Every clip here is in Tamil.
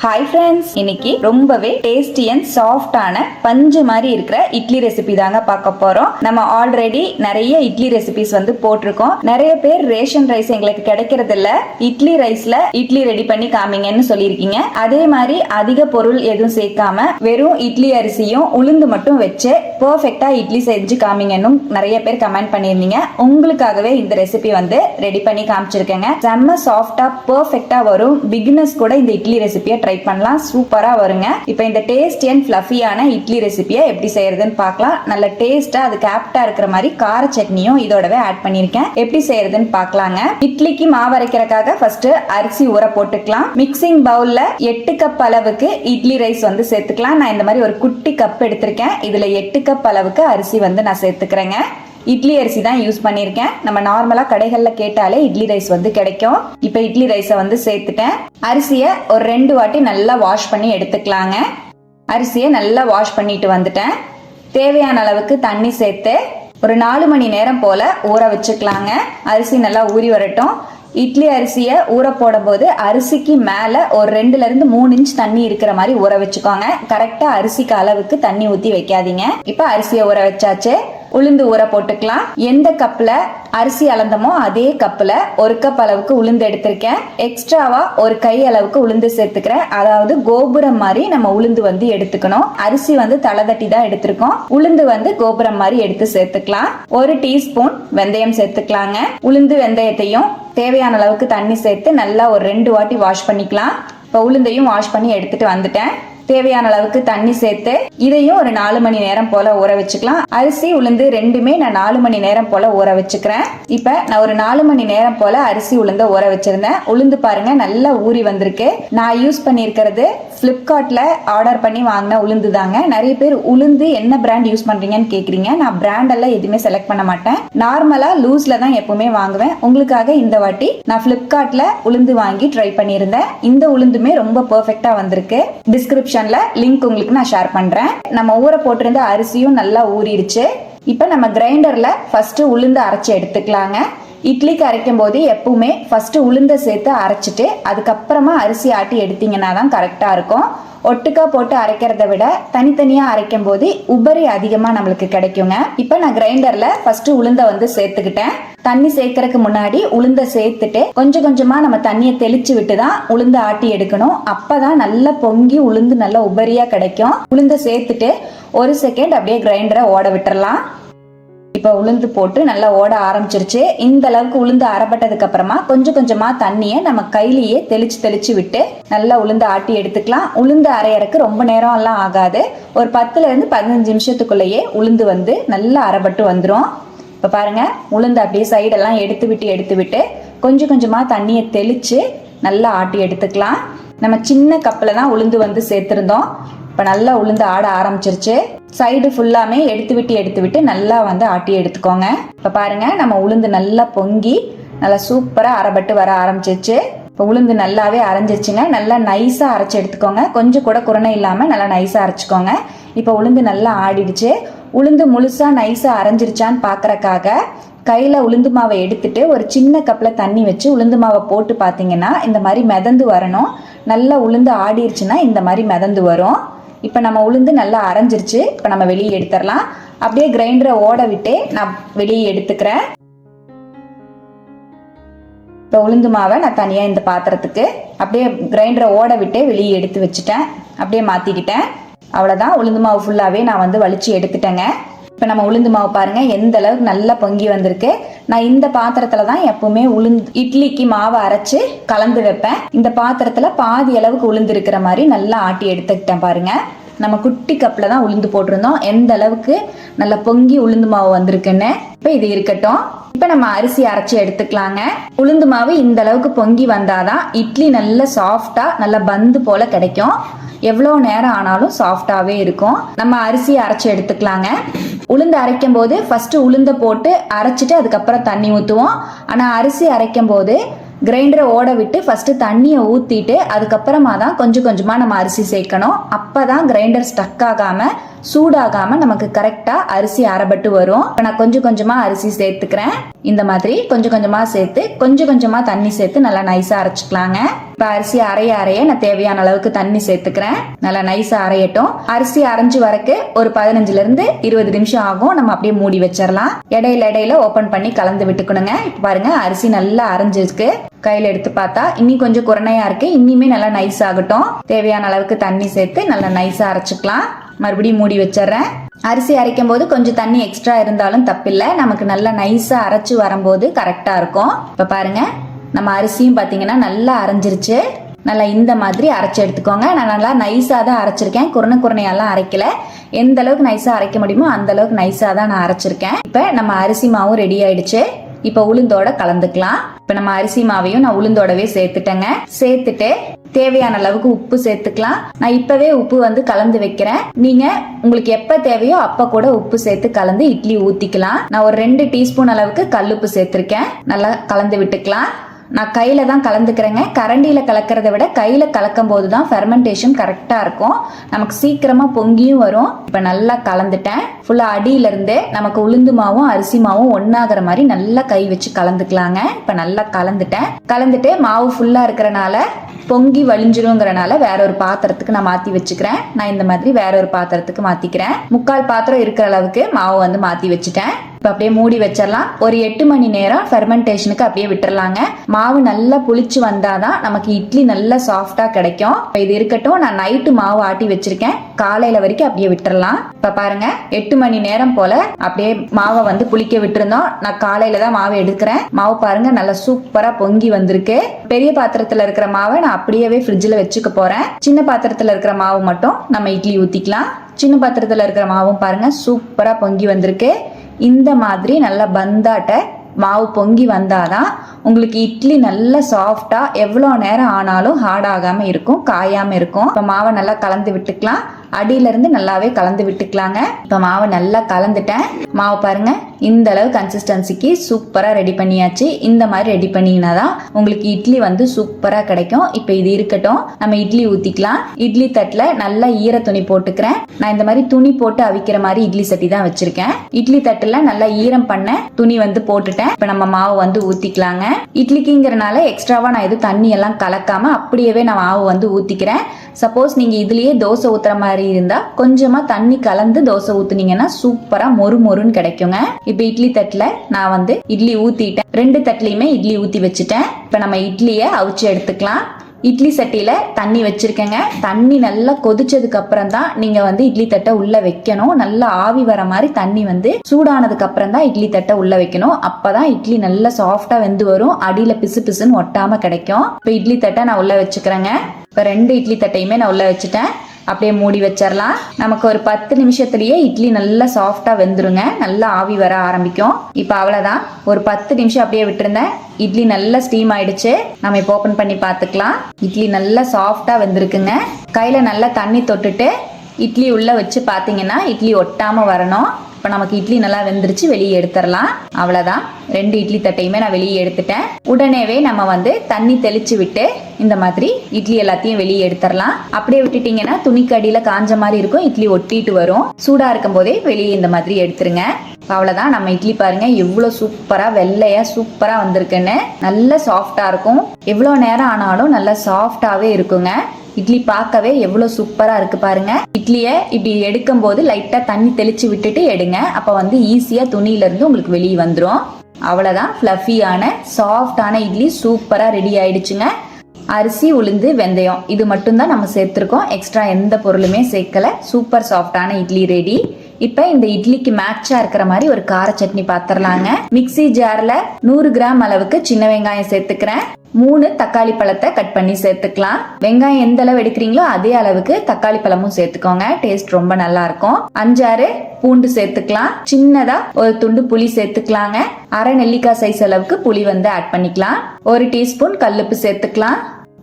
ஹாய் ஃப்ரெண்ட்ஸ் இன்னைக்கு ரொம்பவே டேஸ்டி அண்ட் சாஃப்டான பஞ்சு மாதிரி இருக்கிற இட்லி ரெசிபி தாங்க பார்க்க போறோம். நம்ம ஆல்ரெடி நிறைய இட்லி ரெசிபிஸ் வந்து போட்டிருக்கோம். நிறைய பேர் ரேஷன் ரைஸ் எங்களுக்கு கிடைக்கிறது இல்ல. இட்லி ரைஸ்ல இட்லி ரெடி பண்ணி காமிங்கன்னு சொல்லியிருக்கீங்க. அதே மாதிரி அதிக பொருள் எதுவும் சேர்க்காம வெறும் இட்லி அரிசியும் உளுந்து மட்டும் வச்சு பர்ஃபெக்டா இட்லி செஞ்சு காமிங்கன்னு நிறைய பேர் கமெண்ட் பண்ணியிருந்தீங்க. உங்களுக்காகவே இந்த ரெசிபி வந்து ரெடி பண்ணி காமிச்சிருக்கேங்க. செம்ம சாஃப்டா பர்ஃபெக்டா வரும். பிகினர்ஸ் கூட இந்த இட்லி ரெசிபியை ட்ரை பண்ணலாம். சூப்பராக வருங்க. இப்போ இந்த டேஸ்ட் அண்ட் ஃப்ளஃபியான இட்லி ரெசிபியை எப்படி செய்யறதுன்னு பார்க்கலாம். நல்ல டேஸ்ட்டாக அது கேப்டா இருக்கிற மாதிரி கார சட்னியும் இதோடவே ஆட் பண்ணியிருக்கேன். எப்படி செய்யறதுன்னு பார்க்கலாங்க. இட்லிக்கு மாவு அரைக்கிறதுக்காக ஃபர்ஸ்ட் அரிசி ஊற போட்டுக்கலாம். மிக்சிங் பவுல்ல எட்டு கப் அளவுக்கு இட்லி ரைஸ் வந்து சேர்த்துக்கலாம். நான் இந்த மாதிரி ஒரு குட்டி கப் எடுத்திருக்கேன். இதுல எட்டு கப் அளவுக்கு அரிசி வந்து நான் சேர்த்துக்கிறேங்க. இட்லி அரிசி தான் யூஸ் பண்ணியிருக்கேன். நம்ம நார்மலாக கடைகளில் கேட்டாலே இட்லி ரைஸ் வந்து கிடைக்கும். இப்போ இட்லி ரைஸை வந்து சேர்த்துட்டேன். அரிசியை ஒரு ரெண்டு வாட்டி நல்லா வாஷ் பண்ணி எடுத்துக்கலாங்க. அரிசியை நல்லா வாஷ் பண்ணிட்டு வந்துட்டேன். தேவையான அளவுக்கு தண்ணி சேர்த்து ஒரு நாலு மணி நேரம் போல ஊற வச்சுக்கலாங்க. அரிசி நல்லா ஊறி வரட்டும். இட்லி அரிசியை ஊற போடும்போது அரிசிக்கு மேலே ஒரு ரெண்டுலேருந்து மூணு இன்ச் தண்ணி இருக்கிற மாதிரி ஊற வச்சுக்கோங்க. கரெக்டாக அரிசிக்கு அளவுக்கு தண்ணி ஊற்றி வைக்காதீங்க. இப்போ அரிசியை ஊற வச்சாச்சு. உளுந்து ஊற போட்டுக்கலாம். எந்த கப்பில் அரிசி அளந்தமோ அதே கப்பில் ஒரு கப் அளவுக்கு உளுந்து எடுத்திருக்கேன். எக்ஸ்ட்ராவா ஒரு கை அளவுக்கு உளுந்து சேர்த்துக்கிறேன். அதாவது கோபுரம் மாதிரி நம்ம உளுந்து வந்து எடுத்துக்கணும். அரிசி வந்து தலை தட்டி தான் எடுத்திருக்கோம். உளுந்து வந்து கோபுரம் மாதிரி எடுத்து சேர்த்துக்கலாம். ஒரு டீஸ்பூன் வெந்தயம் சேர்த்துக்கலாங்க. உளுந்து வெந்தயத்தையும் தேவையான அளவுக்கு தண்ணி சேர்த்து நல்லா ஒரு ரெண்டு வாட்டி வாஷ் பண்ணிக்கலாம். இப்போ உளுந்தையும் வாஷ் பண்ணி எடுத்துட்டு வந்துட்டேன். தேவையான அளவுக்கு தண்ணி சேர்த்து இதையும் ஒரு நாலு மணி நேரம் போல ஊற வச்சுக்கலாம். அரிசி உளுந்து ரெண்டுமே நான் நாலு மணி நேரம் போல ஊற வச்சுக்கிறேன். இப்ப நான் ஒரு நாலு மணி நேரம் போல அரிசி உளுந்த ஊற வச்சிருந்தேன். உளுந்து பாருங்க நல்லா ஊறி வந்திருக்கு. நான் யூஸ் பண்ணியிருக்கிறது ஃப்ளிப்கார்ட்டில் ஆர்டர் பண்ணி வாங்கின உளுந்து தாங்க நிறைய பேர் உளுந்து என்ன பிராண்ட் யூஸ் பண்ணுறீங்கன்னு கேட்குறீங்க நான் பிராண்டெல்லாம் எதுவுமே செலக்ட் பண்ண மாட்டேன். நார்மலாக லூஸில் தான் எப்பவுமே வாங்குவேன். உங்களுக்காக இந்த வாட்டி நான் ஃப்ளிப்கார்ட்டில் உளுந்து வாங்கி ட்ரை பண்ணியிருந்தேன். இந்த உளுந்துமே ரொம்ப பர்ஃபெக்டாக வந்திருக்கு. டிஸ்கிரிப்ஷனில் லிங்க் உங்களுக்கு நான் ஷேர் பண்ணுறேன் நம்ம ஊற போட்டிருந்த அரிசியும் நல்லா ஊறிடுச்சு. இப்போ நம்ம கிரைண்டரில் ஃபஸ்ட்டு உளுந்து அரைச்சி எடுத்துக்கலாங்க. இட்லிக்கு அரைக்கும் போது எப்பவுமே ஃபர்ஸ்ட் உளுந்த சேர்த்து அரைச்சிட்டு அதுக்கப்புறமா அரிசி ஆட்டி எடுத்தீங்கன்னா தான் கரெக்டாக இருக்கும். ஒட்டுக்கா போட்டு அரைக்கிறத விட தனித்தனியாக அரைக்கும் போது உபரி அதிகமாக நம்மளுக்கு கிடைக்குங்க. இப்போ நான் கிரைண்டரில் ஃபர்ஸ்ட் உளுந்த வந்து சேர்த்துக்கிட்டேன். தண்ணி சேர்க்கறதுக்கு முன்னாடி உளுந்த சேர்த்துட்டு கொஞ்சம் கொஞ்சமாக நம்ம தண்ணியை தெளிச்சு விட்டு தான் உளுந்து ஆட்டி எடுக்கணும். அப்போ தான் நல்லா பொங்கி உளுந்து நல்லா உபரியாக கிடைக்கும். உளுந்த சேர்த்துட்டு ஒரு செகண்ட் அப்படியே கிரைண்டரை ஓட விட்டுறலாம். இப்போ உளுந்து போட்டு நல்லா ஓட ஆரம்பிச்சிருச்சு. இந்த அளவுக்கு உளுந்து அரைப்பட்டதுக்கு அப்புறமா கொஞ்சம் கொஞ்சமா தண்ணியை நம்ம கையிலேயே தெளிச்சு தெளிச்சு விட்டு நல்லா உளுந்து ஆட்டி எடுத்துக்கலாம். உளுந்து அரையறக்கு ரொம்ப நேரம் எல்லாம் ஆகாது. ஒரு பத்துல இருந்து பதினஞ்சு நிமிஷத்துக்குள்ளேயே உளுந்து வந்து நல்லா அரைப்பட்டு வந்துடும் இப்போ பாருங்க உளுந்து அப்படியே சைடெல்லாம் எடுத்து விட்டு எடுத்து விட்டு கொஞ்சம் கொஞ்சமா தண்ணியை தெளிச்சு நல்லா ஆட்டி எடுத்துக்கலாம். நம்ம சின்ன கப்பில் தான் உளுந்து வந்து சேர்த்துருந்தோம். இப்போ நல்லா உளுந்து ஆட ஆரம்பிச்சிருச்சு. சைடு ஃபுல்லாமே எடுத்து விட்டு எடுத்து விட்டு நல்லா வந்து ஆட்டி எடுத்துக்கோங்க. இப்போ பாருங்க நம்ம உளுந்து நல்லா பொங்கி நல்லா சூப்பராக அரைபட்டு வர ஆரம்பிச்சிச்சு இப்போ உளுந்து நல்லாவே அரைஞ்சிச்சுங்க நல்லா நைஸாக அரைச்சி எடுத்துக்கோங்க. கொஞ்சம் கூட குரணை இல்லாமல் நல்லா நைஸாக அரைச்சிக்கோங்க. இப்போ உளுந்து நல்லா ஆடிடுச்சு. உளுந்து முழுசாக நைஸாக அரைஞ்சிருச்சான்னு பார்க்குறக்காக கையில் உளுந்து மாவை எடுத்துட்டு ஒரு சின்ன கப்பில் தண்ணி வச்சு உளுந்து மாவை போட்டு பார்த்தீங்கன்னா இந்த மாதிரி மிதந்து வரணும். நல்லா உளுந்து ஆடிருச்சுன்னா இந்த மாதிரி மிதந்து வரும். இப்போ நம்ம உளுந்து நல்லா அரைஞ்சிருச்சு. இப்போ நம்ம வெளியே எடுத்துடலாம். அப்படியே கிரைண்டரை ஓட விட்டு நான் வெளியே எடுத்துக்கிறேன். இப்போ உளுந்து மாவை நான் தனியாக இந்த பாத்திரத்துக்கு அப்படியே கிரைண்டரை ஓட விட்டு வெளியே எடுத்து வச்சுட்டேன். அப்படியே மாற்றிக்கிட்டேன் அவ்வளோதான் உளுந்து மாவு ஃபுல்லாகவே நான் வந்து வலிச்சு எடுத்துட்டேங்க. இப்போ நம்ம உளுந்து மாவு பாருங்க எந்த அளவுக்கு நல்லா பொங்கி வந்திருக்கு. நான் இந்த பாத்திரத்துல தான் எப்பவுமே உளுந்து இட்லிக்கு மாவை அரைச்சு கலந்து வைப்பேன். இந்த பாத்திரத்துல பாதி அளவுக்கு உளுந்து இருக்கிற மாதிரி நல்லா ஆட்டி எடுத்துக்கிட்டேன் பாருங்க. நம்ம குட்டி கப்பில் தான் உளுந்து போட்டிருந்தோம். எந்த அளவுக்கு நல்லா பொங்கி உளுந்து மாவு வந்திருக்குன்னு. இப்போ இது இருக்கட்டும். இப்போ நம்ம அரிசி அரைச்சி எடுத்துக்கலாங்க. உளுந்து மாவு இந்த அளவுக்கு பொங்கி வந்தாதான் இட்லி நல்ல சாஃப்டாக நல்ல பந்து போல கிடைக்கும். எவ்வளோ நேரம் ஆனாலும் சாஃப்டாகவே இருக்கும். நம்ம அரிசி அரைச்சி எடுத்துக்கலாங்க. உளுந்து அரைக்கும் போது ஃபர்ஸ்ட் உளுந்த போட்டு அரைச்சிட்டு அதுக்கப்புறம் தண்ணி ஊற்றுவோம் ஆனால் அரிசி அரைக்கும் போது கிரைண்டரை ஓட விட்டு ஃபஸ்ட்டு தண்ணியை ஊற்றிட்டு அதுக்கப்புறமா தான் கொஞ்சம் கொஞ்சமாக நம்ம அரிசி சேர்க்கணும். அப்போ தான் கிரைண்டர் ஸ்டக் ஆகாமல் சூடாகாம நமக்கு கரெக்டா அரிசி அரைபட்டு வரும். இப்ப நான் கொஞ்சம் கொஞ்சமா அரிசி சேர்த்துக்கிறேன். இந்த மாதிரி கொஞ்சம் கொஞ்சமா சேர்த்து கொஞ்சம் கொஞ்சமா தண்ணி சேர்த்து நல்லா நைஸா அரைச்சிக்கலாங்க. இப்ப அரிசி அரைய அரைய நான் தேவையான அளவுக்கு தண்ணி சேர்த்துக்கிறேன். நல்லா நைஸா அரையட்டும். அரிசி அரைஞ்சு வரக்கு ஒரு பதினஞ்சுல இருந்து இருபது நிமிஷம் ஆகும். நம்ம அப்படியே மூடி வச்சிடலாம் இடையில இடையில ஓபன் பண்ணி கலந்து விட்டுக்கணுங்க. இப்ப பாருங்க அரிசி நல்லா அரைஞ்சிருக்கு. கையில எடுத்து பார்த்தா இன்னி கொஞ்சம் குறைனையா இருக்கு. இன்னிமே நல்லா நைஸ் ஆகட்டும். தேவையான அளவுக்கு தண்ணி சேர்த்து நல்லா நைஸா அரைச்சிக்கலாம். மறுபடியும் மூடி வச்சிடுறேன். அரிசி அரைக்கும் போது கொஞ்சம் தண்ணி எக்ஸ்ட்ரா இருந்தாலும் தப்பில்லை. நமக்கு நல்லா நைஸா அரைச்சு வரும்போது கரெக்டா இருக்கும். இப்ப பாருங்க நம்ம அரிசியும் பாத்தீங்கன்னா நல்லா அரைஞ்சிருச்சு. நல்லா இந்த மாதிரி அரைச்சு எடுத்துக்கோங்க. நான் நல்லா நைஸாக தான் அரைச்சிருக்கேன். குரண குரணையெல்லாம் அரைக்கல. எந்த அளவுக்கு நைஸாக அரைக்க முடியுமோ அந்த அளவுக்கு நைஸாக தான் நான் அரைச்சிருக்கேன். இப்போ நம்ம அரிசி மாவும் ரெடி ஆயிடுச்சு. இப்போ உளுந்தோட கலந்துக்கலாம். இப்போ நம்ம அரிசி மாவையும் நான் உளுந்தோடவே சேர்த்துட்டேங்க. சேர்த்துட்டு தேவையான அளவுக்கு உப்பு சேர்த்துக்கலாம். நான் இப்பவே உப்பு வந்து கலந்து வைக்கிறேன். நீங்க உங்களுக்கு எப்ப தேவையோ அப்ப கூட உப்பு சேர்த்து கலந்து இட்லி ஊத்திக்கலாம். நான் ஒரு ரெண்டு டீஸ்பூன் அளவுக்கு கல்லுப்பு சேர்த்திருக்கேன். நல்லா கலந்து விட்டுக்கலாம். நான் கையில தான் கலந்துக்கிறேங்க. கரண்டியில கலக்கிறத விட கையில கலக்கும் போது தான் ஃபெர்மெண்டேஷன் கரெக்டா இருக்கும். நமக்கு சீக்கிரமா பொங்கியும் வரும். இப்ப நல்லா கலந்துட்டேன். ஃபுல்லா அடியில இருந்தே நமக்கு உளுந்து மாவும் அரிசி மாவும் ஒன்னாகிற மாதிரி நல்லா கை வச்சு கலந்துக்கலாங்க. இப்ப நல்லா கலந்துட்டேன். கலந்துட்டு மாவு ஃபுல்லா இருக்கிறனால பொங்கி வழிஞ்சிருங்கிறனால வேற ஒரு பாத்திரத்துக்கு நான் மாத்தி வச்சுக்கிறேன். நான் இந்த மாதிரி வேற ஒரு பாத்திரத்துக்கு மாத்திக்கிறேன். முக்கால் பாத்திரம் இருக்கிற அளவுக்கு மாவு வந்து மாத்தி வச்சுட்டேன். இப்போ அப்படியே மூடி வச்சிடலாம். ஒரு எட்டு மணி நேரம் ஃபெர்மெண்டேஷனுக்கு அப்படியே விட்டுறலாங்க. மாவு நல்லா புளிச்சு வந்தாதான் நமக்கு இட்லி நல்லா சாஃப்டா கிடைக்கும். இப்போ இது இருக்கட்டும் நான் நைட்டு மாவு ஆட்டி வச்சிருக்கேன். காலையில வரைக்கும் அப்படியே விட்டுறலாம். இப்போ பாருங்க எட்டு மணி நேரம் போல அப்படியே மாவை வந்து புளிக்க விட்டுருந்தோம். நான் காலையில தான் மாவு எடுக்கிறேன். மாவு பாருங்க நல்லா சூப்பரா பொங்கி வந்திருக்கு. பெரிய பாத்திரத்துல இருக்கிற மாவை நான் அப்படியே ஃப்ரிட்ஜில் வச்சுக்க போறேன். சின்ன பாத்திரத்துல இருக்கிற மாவு மட்டும் நம்ம இட்லி ஊத்திக்கலாம். சின்ன பாத்திரத்துல இருக்கிற மாவும் பாருங்க சூப்பரா பொங்கி வந்திருக்கு. இந்த மாதிரி நல்லா பந்தாட்ட மாவு பொங்கி வந்தாதான் உங்களுக்கு இட்லி நல்லா சாஃப்டா எவ்வளோ நேரம் ஆனாலும் ஹார்ட் ஆகாம இருக்கும் காயாம இருக்கும். இப்போ மாவை நல்லா கலந்து விட்டுக்கலாம். அடியில இருந்து நல்லாவே கலந்து விட்டுக்கலாங்க. இப்போ மாவை நல்லா கலந்துட்டேன். மாவு பாருங்க இந்த அளவு கன்சிஸ்டன்சிக்கு சூப்பரா ரெடி பண்ணியாச்சு. இந்த மாதிரி ரெடி பண்ணிங்கன்னா தான் உங்களுக்கு இட்லி வந்து சூப்பரா கிடைக்கும். இப்போ இது இருக்கட்டும் நம்ம இட்லி ஊத்திக்கலாம். இட்லி தட்டுல நல்லா ஈர துணி போட்டுக்கிறேன். நான் இந்த மாதிரி துணி போட்டு அவிக்கிற மாதிரி இட்லி சட்டி தான் வச்சிருக்கேன். இட்லி தட்டுல நல்லா ஈரம் பண்ண துணி வந்து போட்டுட்டேன். இப்போ நம்ம மாவு வந்து ஊத்திக்கலாங்க. இட்லிக்குங்கிறனால எக்ஸ்ட்ராவா நான் எதுவும் தண்ணி எல்லாம் கலக்காம அப்படியே நான் மாவு வந்து ஊத்திக்கிறேன். சப்போஸ் நீங்க இதுலயே தோசை ஊத்துற மாதிரி இருந்தா கொஞ்சமா தண்ணி கலந்து தோசை ஊத்துனீங்கன்னா சூப்பரா மொறு மொறுன்னு கிடைக்குங்க. இப்ப இட்லி தட்டுல நான் வந்து இட்லி ஊத்திட்டேன். ரெண்டு தட்டுலயுமே இட்லி ஊத்தி வச்சுட்டேன். இப்ப நம்ம இட்லியை அவிச்சு எடுத்துக்கலாம். இட்லி சட்டியில தண்ணி வச்சிருக்கேங்க. தண்ணி நல்லா கொதிச்சதுக்கு அப்புறம் தான் நீங்க வந்து இட்லி தட்டை உள்ள வைக்கணும். நல்லா ஆவி வர மாதிரி தண்ணி வந்து சூடானதுக்கு அப்புறம் தான் இட்லி தட்டை உள்ள வைக்கணும். அப்பதான் இட்லி நல்லா சாஃப்டா வெந்து வரும். அடியில பிசு பிசுன்னு ஒட்டாம கிடைக்கும். இப்ப இட்லி தட்டை நான் உள்ள வச்சுக்கிறேங்க. இப்ப ரெண்டு இட்லி தட்டையுமே நான் உள்ள வச்சுட்டேன். அப்படியே மூடி வச்சிடலாம் நமக்கு ஒரு பத்து நிமிஷத்துலயே இட்லி நல்லா சாஃப்டா வெந்துருங்க. நல்லா ஆவி வர ஆரம்பிக்கும். இப்போ அவ்வளவுதான். ஒரு பத்து நிமிஷம் அப்படியே விட்டுருந்தேன். இட்லி நல்லா ஸ்டீம் ஆயிடுச்சு. நம்ம இப்போ ஓப்பன் பண்ணி பார்த்துக்கலாம். இட்லி நல்லா சாஃப்டா வெந்திருக்குங்க. கையில நல்லா தண்ணி தொட்டுட்டு இட்லி உள்ள வச்சு பார்த்தீங்கன்னா இட்லி ஒட்டாம வரணும். இப்போ நமக்கு இட்லி நல்லா வெந்துருச்சு வெளியே எடுத்துடலாம். அவ்வளோதான் ரெண்டு இட்லி தட்டையுமே நான் வெளியே எடுத்துட்டேன். உடனேவே நம்ம வந்து தண்ணி தெளிச்சு விட்டு இந்த மாதிரி இட்லி எல்லாத்தையும் வெளியே எடுத்துடலாம். அப்படியே விட்டுட்டீங்கன்னா துணிக்கடியில் காஞ்ச மாதிரி இருக்கும். இட்லி ஒட்டிட்டு வரும். சூடாக இருக்கும் போதே வெளியே இந்த மாதிரி எடுத்துருங்க. அவ்வளோதான் நம்ம இட்லி பாருங்க எவ்வளோ சூப்பராக வெள்ளையாக சூப்பராக வந்திருக்குன்னு. நல்ல சாஃப்டாக இருக்கும். எவ்வளோ நேரம் ஆனாலும் நல்லா சாஃப்டாகவே இருக்குங்க. இட்லி பார்க்கவே எவ்வளோ சூப்பராக இருக்கு பாருங்க. இட்லியை இப்படி எடுக்கும் போது லைட்டாக தண்ணி தெளிச்சு விட்டுட்டு எடுங்க. அப்போ வந்து ஈஸியாக துணியிலேருந்து உங்களுக்கு வெளியே வந்துடும் அவ்வளோதான் ஃப்ளஃபியான சாஃப்டான இட்லி சூப்பராக ரெடி ஆயிடுச்சுங்க. அரிசி உளுந்து வெந்தயம். இது மட்டும்தான் நம்ம சேர்த்துருக்கோம். எக்ஸ்ட்ரா எந்த பொருளுமே சேர்க்கல. சூப்பர் சாஃப்டான இட்லி ரெடி இப்போ இந்த இட்லிக்கு மேட்சா இருக்கிற மாதிரி ஒரு கார சட்னி பாத்திரலாங்க. மிக்ஸி ஜார்ல நூறு கிராம் அளவுக்கு சின்ன வெங்காயம் சேர்த்துக்கிறேன். மூணு தக்காளி பழத்தை கட் பண்ணி சேர்த்துக்கலாம். வெங்காயம் எந்த அளவு எடுக்கிறீங்களோ அதே அளவுக்கு தக்காளி பழமும் சேர்த்துக்கோங்க. டேஸ்ட் ரொம்ப நல்லா இருக்கும். அஞ்சாறு பூண்டு சேர்த்துக்கலாம். சின்னதா ஒரு துண்டு புளி சேர்த்துக்கலாங்க. அரை நெல்லிக்காய் சைஸ் அளவுக்கு புளி வந்து ஆட் பண்ணிக்கலாம். ஒரு டீஸ்பூன் கல்லுப்பு சேர்த்துக்கலாம்.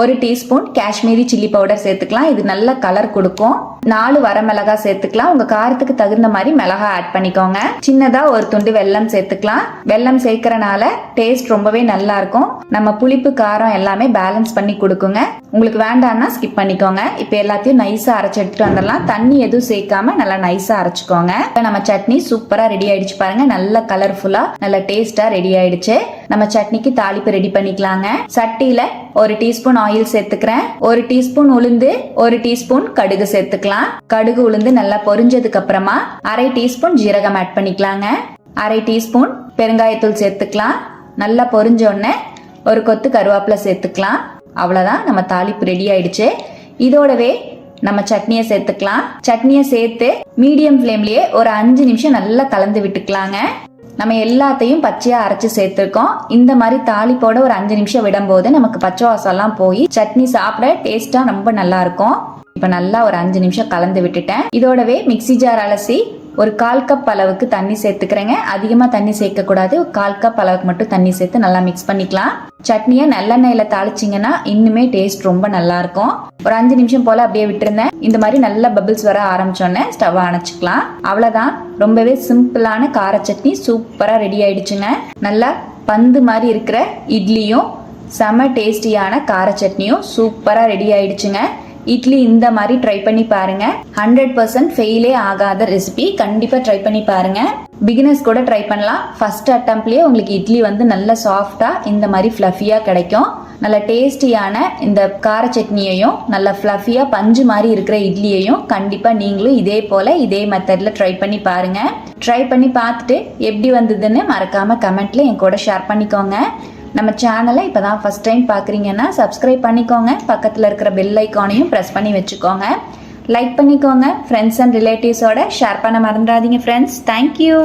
ஒரு டீஸ்பூன் காஷ்மீரி சில்லி பவுடர் சேர்த்துக்கலாம். இது நல்ல கலர் கொடுக்கும். நாலு வரமிளகா சேர்த்துக்கலாம். உங்க காரத்துக்கு தகுந்த மாதிரி மிளகா ஆட் பண்ணிக்கோங்க. சின்னதா ஒரு துண்டு வெல்லம் சேர்த்துக்கலாம். வெல்லம் சேர்க்கறனால டேஸ்ட் ரொம்பவே நல்லா இருக்கும். நம்ம புளிப்பு காரம் எல்லாமே பேலன்ஸ் பண்ணி கொடுக்குங்க. உங்களுக்கு வேண்டாம்னா ஸ்கிப் பண்ணிக்கோங்க. இப்போ எல்லாத்தையும் நைஸா அரைச்சு எடுத்துட்டு வந்துடலாம். தண்ணி எதுவும் சேர்க்காம நல்லா நைஸா அரைச்சுக்கோங்க. இப்போ நம்ம சட்னி சூப்பரா ரெடி ஆயிடுச்சு பாருங்க. நல்ல கலர்ஃபுல்லா நல்ல டேஸ்டா ரெடி ஆயிடுச்சு. நம்ம சட்னிக்கு தாளிப்பு ரெடி பண்ணிக்கலாங்க. சட்டியில ஒரு டீஸ்பூன் ஆயில் சேர்த்துக்கிறேன். ஒரு டீஸ்பூன் உளுந்து ஒரு டீஸ்பூன் கடுகு சேர்த்துக்கலாம். கடுகு உளுந்து நல்லா பொரிஞ்சதுக்கு அப்புறமா அரை டீஸ்பூன் ஜீரகம் ஆட் பண்ணிக்கலாங்க. அரை டீஸ்பூன் பெருங்காயத்தூள் சேர்த்துக்கலாம். நல்லா பொரிஞ்ச உடனே ஒரு கொத்து கருவேப்பிலை சேர்த்துக்கலாம். அவ்வளோதான் நம்ம தாளிப்பு ரெடி ஆயிடுச்சு. இதோடவே நம்ம சட்னியை சேர்த்துக்கலாம். சட்னியை சேர்த்து மீடியம் ஃப்ளேம்லயே ஒரு அஞ்சு நிமிஷம் நல்லா கலந்து விட்டுக்கலாங்க. நம்ம எல்லாத்தையும் பச்சையா அரைச்சு சேர்த்துருக்கோம். இந்த மாதிரி தாளிப்போட ஒரு அஞ்சு நிமிஷம் விடும்போது நமக்கு பச்சை வாசம்லாம் போய் சட்னி சாப்பிட டேஸ்டா ரொம்ப நல்லா இருக்கும். இப்போ நல்லா ஒரு அஞ்சு நிமிஷம் கலந்து விட்டுட்டேன். இதோடவே மிக்ஸி ஜார் அலசி ஒரு கால் கப் அளவுக்கு தண்ணி சேர்த்துக்கிறேங்க. அதிகமாக தண்ணி சேர்க்கக்கூடாது. கால் கப் அளவுக்கு மட்டும் தண்ணி சேர்த்து நல்லா மிக்ஸ் பண்ணிக்கலாம். சட்னியை நல்லெண்ணெயில் தாளிச்சிங்கன்னா இன்னுமே டேஸ்ட் ரொம்ப நல்லா இருக்கும் ஒரு அஞ்சு நிமிஷம் போல் அப்படியே விட்டுருந்தேன். இந்த மாதிரி நல்ல பபிள்ஸ் வர ஆரம்பிச்சோன்னே ஸ்டவ் அணைச்சிக்கலாம். அவ்வளோதான் ரொம்பவே சிம்பிளான கார சட்னி சூப்பராக ரெடி ஆயிடுச்சுங்க. நல்லா பந்து மாதிரி இருக்கிற இட்லியும் செம டேஸ்டியான கார சட்னியும் சூப்பராக ரெடி ஆயிடுச்சுங்க. இட்லி இந்த மாதிரி ட்ரை பண்ணி பாருங்க. ஹண்ட்ரட் பர்சன்ட் ஃபெயிலே ஆகாத ரெசிபி கண்டிப்பா ட்ரை பண்ணி பாருங்க. பிகினர்ஸ் கூட ட்ரை பண்ணலாம். ஃபர்ஸ்ட் அட்டம்ப்ட்லயே உங்களுக்கு இட்லி வந்து நல்ல சாஃப்டா இந்த மாதிரி ஃப்ளஃபியா கிடைக்கும். நல்ல டேஸ்டியான இந்த கார சட்னியையும் நல்ல ஃப்ளஃபியா பஞ்சு மாதிரி இருக்கிற இட்லியையும் கண்டிப்பா நீங்களும் இதே போல இதே மெத்தட்ல ட்ரை பண்ணி பாருங்க. ட்ரை பண்ணி பார்த்துட்டு எப்படி வந்ததுன்னு மறக்காம கமெண்ட்ல என் கூட ஷேர் பண்ணிக்கோங்க. நம்ம சேனலை இப்போ தான் ஃபஸ்ட் டைம் பார்க்குறீங்கன்னா சப்ஸ்கிரைப் பண்ணிக்கோங்க. பக்கத்தில் இருக்கிற பெல் ஐக்கானையும் ப்ரெஸ் பண்ணி வச்சுக்கோங்க. லைக் பண்ணிக்கோங்க. ஃப்ரெண்ட்ஸ் அண்ட் ரிலேட்டிவ்ஸோட ஷேர் பண்ண மறந்துடாதீங்க ஃப்ரெண்ட்ஸ் தேங்க்யூ